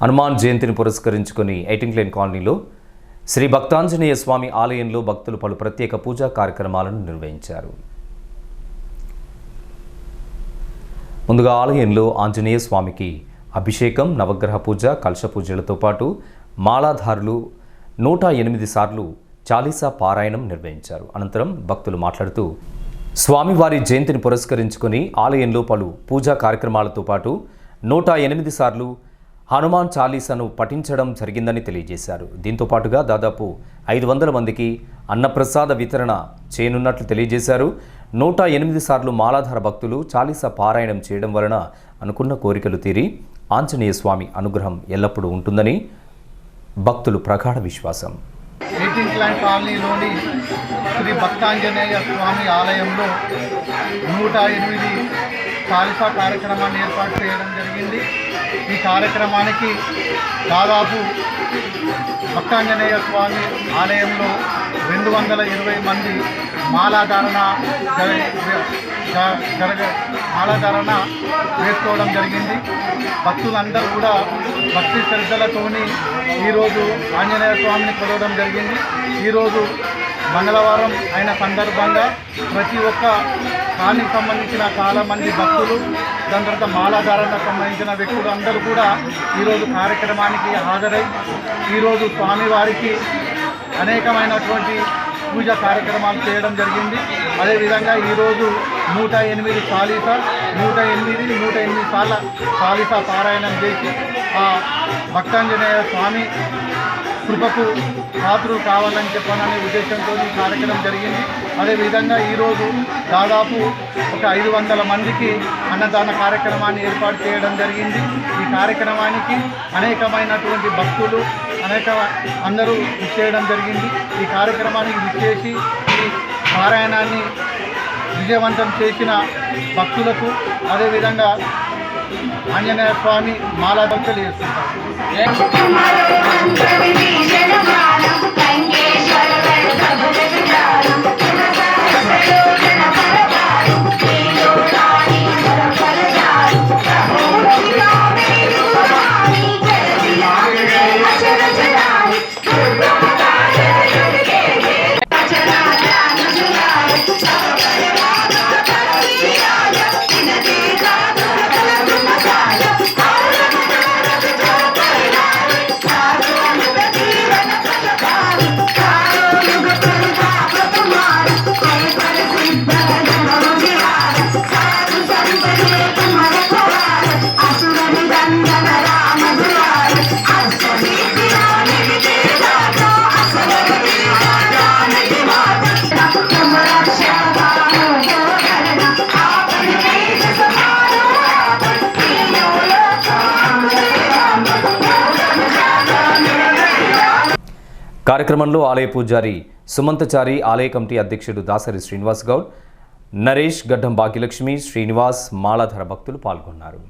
హనుమాన్ జయంతిని పురస్కరించుకుని ఎయిటింగ్ లైన్ కాలనీలో శ్రీ భక్తాంజనేయ స్వామి ఆలయంలో భక్తులు పలు ప్రత్యేక పూజా కార్యక్రమాలను నిర్వహించారు. ముందుగా ఆలయంలో ఆంజనేయ స్వామికి అభిషేకం నవగ్రహ పూజ కలశ పూజలతో పాటు మాలాధారులు నూట ఎనిమిది సార్లు చాలీసా పారాయణం నిర్వహించారు. అనంతరం భక్తులు మాట్లాడుతూ స్వామివారి జయంతిని పురస్కరించుకొని ఆలయంలో పలు పూజా కార్యక్రమాలతో పాటు నూట ఎనిమిది సార్లు హనుమాన్ చాలీసాను పఠించడం జరిగిందని తెలియజేశారు. దీంతో పాటుగా దాదాపు ఐదు వందల మందికి అన్నప్రసాద వితరణ చేయనున్నట్లు తెలియజేశారు. నూట ఎనిమిది సార్లు మాలాధార భక్తులు చాలీసా పారాయణం చేయడం వలన అనుకున్న కోరికలు తీరి ఆంజనేయ స్వామి అనుగ్రహం ఎల్లప్పుడూ ఉంటుందని భక్తులు ప్రగాఢ విశ్వాసం. ఎయిటీన్త్ లైన్ కాలనీలోని శ్రీ భక్తాంజనేయ స్వామి ఆలయంలో నూట ఎనిమిది ఖాళీసా కార్యక్రమాన్ని ఏర్పాటు చేయడం జరిగింది. ఈ కార్యక్రమానికి దాదాపు భక్తాంజనేయ స్వామి ఆలయంలో రెండు వందల ఇరవై మంది మాలాధారణ జర- జరగ మాలాధారణ వేసుకోవడం జరిగింది. భక్తులందరూ కూడా భక్తి శ్రద్ధలతోని ఈరోజు ఆంజనేయ స్వామిని కొలవడం జరిగింది. ఈరోజు మంగళవారం అయిన సందర్భంగా ప్రతి ఒక్క కానికి సంబంధించిన చాలా మంది భక్తులు దాని తర్వాత మాలాధారణకు సంబంధించిన వ్యక్తులు అందరూ కూడా ఈరోజు కార్యక్రమానికి హాజరై ఈరోజు స్వామివారికి అనేకమైనటువంటి పూజ కార్యక్రమాలు చేయడం జరిగింది. అదేవిధంగా ఈరోజు నూట ఎనిమిది చాలీస నూట ఎనిమిది నూట ఎనిమిది సార్ల చాలీస పారాయణం చేసి ఆ భక్తాంజనేయ స్వామి కృపకు పాత్రులు కావాలని చెప్పాలనే ఉద్దేశంతో ఈ కార్యక్రమం జరిగింది. అదేవిధంగా ఈరోజు దాదాపు ఒక ఐదు వందల మందికి అన్నదాన కార్యక్రమాన్ని ఏర్పాటు చేయడం జరిగింది. ఈ కార్యక్రమానికి అనేకమైనటువంటి భక్తులు అనేక అందరూ ఇచ్చేయడం జరిగింది. ఈ కార్యక్రమానికి విచ్చేసి ఈ పారాయణాన్ని విజయవంతం చేసిన భక్తులకు అదేవిధంగా ఆంజనేయ స్వామి మాలా భక్తులు చేస్తుంటారు కార్యక్రమంలో ఆలయ పూజారి సుమంతచారి ఆలయ కమిటీ అధ్యక్షుడు దాసరి శ్రీనివాస్ గౌడ్ నరేష్ గడ్డం భాగ్యలక్ష్మి శ్రీనివాస్ మాలాధర భక్తులు పాల్గొన్నారు.